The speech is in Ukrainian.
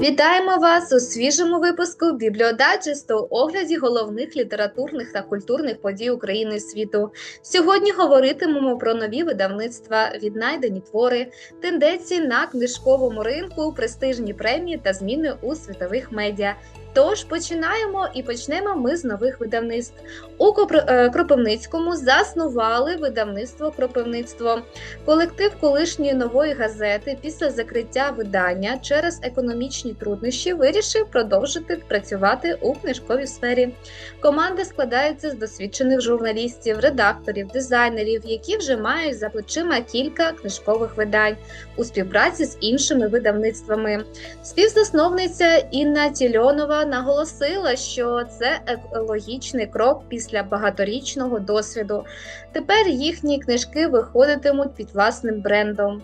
Вітаємо вас у свіжому випуску бібліодаджесту огляді головних літературних та культурних подій України і світу. Сьогодні говоритимемо про нові видавництва, віднайдені твори, тенденції на книжковому ринку, престижні премії та зміни у світових медіа. Тож починаємо і почнемо ми з нових видавництв. У е, Кропивницькому заснували видавництво Кропивництво. Колектив колишньої нової газети після закриття видання через економічні труднощі вирішив продовжити працювати у книжковій сфері. Команда складається з досвідчених журналістів, редакторів, дизайнерів, які вже мають за плечима кілька книжкових видань у співпраці з іншими видавництвами. Співзасновниця Інна Тільонова наголосила, що це екологічний крок після багаторічного досвіду. Тепер їхні книжки виходитимуть під власним брендом.